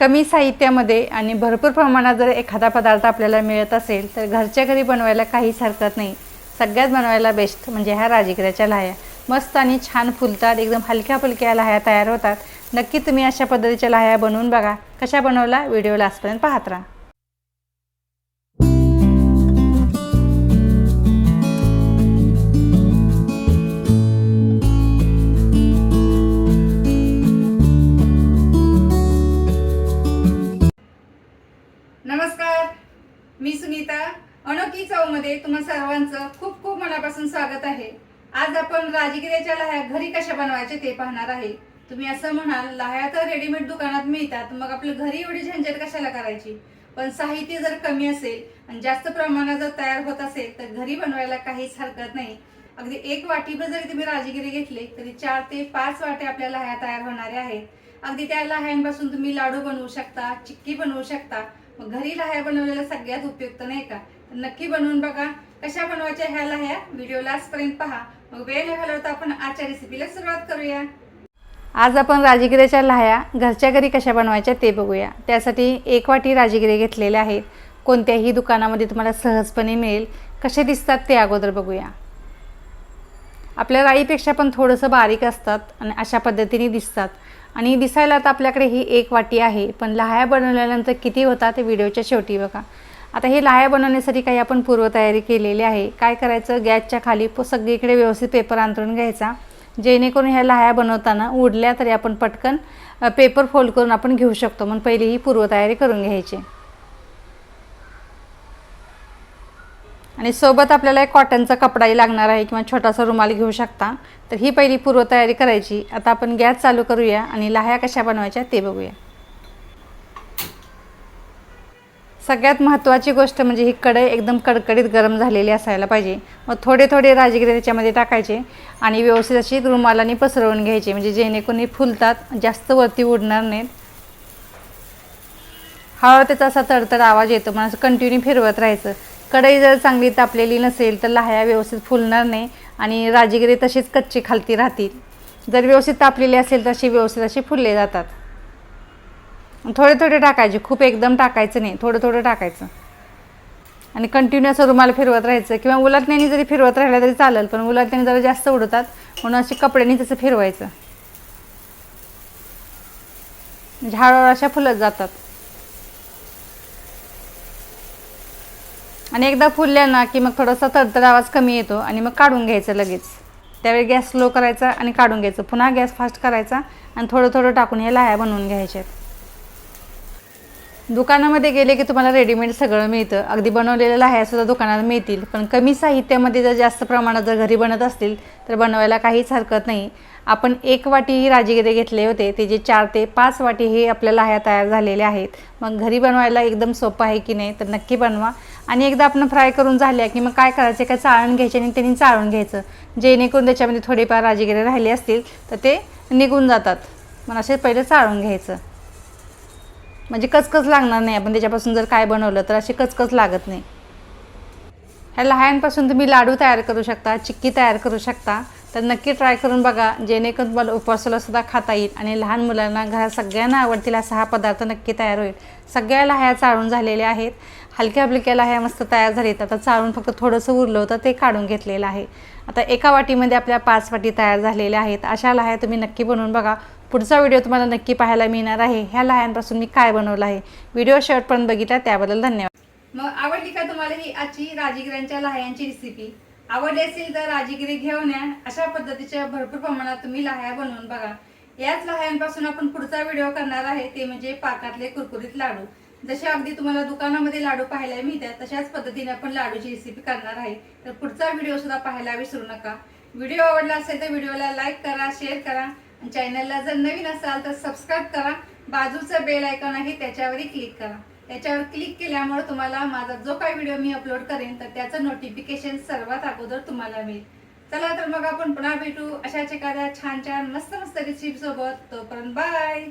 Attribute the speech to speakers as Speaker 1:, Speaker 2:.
Speaker 1: कमी साहित्यामध्ये आणि भरपूर प्रमाणात जर एखादा पदार्थ आपल्याला मिळत असेल तर घरच्या घरी बनवायला काहीच हरकत नाही. सगळ्यात बनवायला बेस्ट म्हणजे ह्या राजगिऱ्याच्या लाह्या. मस्त आणि छान फुलतात एकदम हलक्या फुलक्या लाह्या तयार होतात. नक्की तुम्ही अशा पद्धतीच्या लाह्या बनवून बघा. कशा बनवला? व्हिडिओ लास्टपर्यंत पाहत राहा. तुम्हा सर्वांचं खूप खूप मनापासून स्वागत आहे. आज आपण राजगिऱ्याच्या लाह्या घरी कशा बनवायचे ते पाहणार आहे. तुम्ही असं म्हणाल लाह्या तर रेडीमेड दुकानात मिळतात मग आपलं घरी एवढी झंझट कशाला करायची? पण साहित्य जर कमी असेल आणि जास्त प्रमाणात जर तयार होत असेल तर घरी बनवायला काहीच हरकत नाही. अगदी एक वाटीभर जरी तुम्ही राजगिरी घेतले तरी चार ते पाच वाटे आपल्या लाह्या तयार होणाऱ्या आहेत. अगदी त्या लाह्यांपासून तुम्ही लाडू बनवू शकता चिक्की बनवू शकता. मग घरी लाह्या बनवलेल्या सगळ्यात उपयुक्त नाही का? नक्की बनवून बघा. कशा बनवायच्या ह्या व्हिडिओ लास्टपर्यंत पहा. मग वेळ घालवता आपण आजच्या रेसिपीला सुरुवात करूया. आज आपण राजगिऱ्याच्या लाह्या घरच्या घरी कशा बनवायच्या ते बघूया. त्यासाठी एक वाटी राजगिरे घेतलेले आहेत. कोणत्याही दुकानामध्ये तुम्हाला सहजपणे मिळेल. कसे दिसतात ते अगोदर बघूया. आपल्या राईपेक्षा पण थोडंसं बारीक असतात आणि अशा पद्धतीने दिसतात. आणि दिसायला तर आपल्याकडे ही एक वाटी आहे. पण लाह्या बनवल्यानंतर किती होतात ते व्हिडिओच्या शेवटी बघा. आता हे लाह्या बनवण्यासाठी काही आपण पूर्वतयारी केलेली आहे. काय करायचं? गॅसच्या खाली सगळीकडे व्यवस्थित पेपर अंतरून घ्यायचा. जेणेकरून ह्या लाह्या बनवताना उडल्या तरी आपण पटकन पेपर फोल्ड करून आपण घेऊ शकतो. म्हणून पहिली ही पूर्वतयारी करून घ्यायची. आणि सोबत आपल्याला एक कॉटनचा कपडाही लागणार आहे किंवा छोटासा रुमाल घेऊ शकता. तर ही पहिली पूर्वतयारी करायची. आता आपण गॅस चालू करूया आणि लाह्या कशा बनवायच्या ते बघूया. सगळ्यात महत्त्वाची गोष्ट म्हणजे ही कढई एकदम कडकडीत गरम झालेली असायला पाहिजे. मग थोडे थोडे राजगिरे त्याच्यामध्ये टाकायचे आणि व्यवस्थित अशी रुमालाने पसरवून घ्यायचे. म्हणजे जेणेकरून फुलतात जास्त वरती उडणार नाहीत. हळू त्याचा असा तडतड आवाज येतो मग असं कंटिन्यू फिरवत राहायचं. कढई जर चांगली तापलेली नसेल तर लाह्या व्यवस्थित फुलणार नाही आणि राजगिरे तशीच कच्ची खालती राहतील. जर व्यवस्थित तापलेली असेल तर अशी व्यवस्थित अशी फुलले जातात. थोडे थोडे टाकायचे. खूप एकदम टाकायचं नाही. थोडं थोडं टाकायचं. आणि कंटिन्यू असं रुमाल फिरवत राहायचं. किंवा उलटण्याने जरी फिरवत राहिलं तरी चालेल पण उलटण्याने जरा जास्त उडतात. म्हणून असे कपड्याने तसं फिरवायचं. म्हणजे झाडावर अशा फुलत जातात. आणि एकदा फुलल्या ना की मग थोडासा तडतड आवाज कमी येतो आणि मग काढून घ्यायचं लगेच. त्यावेळी गॅस स्लो करायचा आणि काढून घ्यायचं. पुन्हा गॅस फास्ट करायचा आणि थोडं थोडं टाकून ह्या लाह्या बनवून घ्यायच्या. दुकानामध्ये गेले की तुम्हाला रेडीमेड सगळं मिळतं. अगदी बनवलेल्या लाह्यासुद्धा दुकानात मिळतील. पण कमी साहित्यामध्ये जर जास्त प्रमाणात जर घरी बनत असतील तर बनवायला काहीच हरकत नाही. आपण एक वाटी राजगिरे घेतले होते. ते जे चार ते पाच वाटी हे आपल्या लाह्या तयार झालेल्या आहेत. मग घरी बनवायला एकदम सोपं आहे की नाही तर नक्की बनवा. आणि एकदा आपण फ्राय करून झाल्या की मग काय करायचं? काय चाळण घ्यायचे आणि त्यांनी चाळून घ्यायचं. जेणेकरून त्याच्यामध्ये थोडेफार राजगिरे राहिले असतील तर ते निघून जातात. मग असे पहिले चाळून घ्यायचं. म्हणजे कचकच लागणार नाही आपण त्याच्यापासून जर काय बनवलं तर अशी कचकच लागत नाही. ह्या लहानपासून तुम्ही लाडू तयार करू शकता चिक्की तयार करू शकता. तर नक्की ट्राय करून बघा जेणेकरून तुम्हाला उपवासाला सुद्धा खाता येईल आणि लहान मुलांना घरात सगळ्यांना आवडतील असा हा पदार्थ नक्की तयार होईल. सगळ्या लाह्या चाळून झालेल्या आहेत. हलक्या हलक्या लाह्या मस्त तयार झालीत. आता चाळून फक्त थोडंसं उरलं होतं ते काढून घेतलेलं आहे. आता एका वाटीमध्ये आपल्या पाच वाटी तयार झालेल्या आहेत. अशा लाह्या तुम्ही नक्की बनवून बघा. पुढचा व्हिडिओ तुम्हाला नक्की पाहायला मिळणार आहे. ह्या लाह्यांपासून मी काय बनवलं आहे? व्हिडिओ शेवटपर्यंत बघितला त्याबद्दल धन्यवाद. मग आवडली का तुम्हाला ही आजची राजगिऱ्यांच्या लाह्यांची रेसिपी आवडली असेल तर राजगिरी घेऊन या. अशा पद्धतीच्या भरपूर प्रमाणात तुम्ही लहाया बनवून बघा. याच लाह्यांपासून आपण पुढचा व्हिडिओ करणार आहे ते म्हणजे पाकातले कुरकुरीत लाडू. जसे अगदी तुम्हाला दुकानामध्ये लाडू पाहायला मिळतात तशाच पद्धतीने आपण लाडूची रेसिपी करणार आहे. तर पुढचा व्हिडिओ सुद्धा पाहायला विसरू नका. व्हिडिओ आवडला असेल तर व्हिडिओला लाईक करा शेअर करा. चॅनलला जर नवीन असाल तर सबस्क्राईब करा. बाजूचं बेल आयकॉन आहे त्याच्यावरही क्लिक करा. त्याच्यावर क्लिक केल्यामुळे तुम्हाला माझा जो काही व्हिडिओ मी अपलोड करेन तर त्याचं नोटिफिकेशन सर्वात अगोदर तुम्हाला मिळेल. चला तर मग आपण पुन्हा भेटू. अशाच एखाद्या छान छान मस्त मस्त रेसिपी सोबत. तोपर्यंत बाय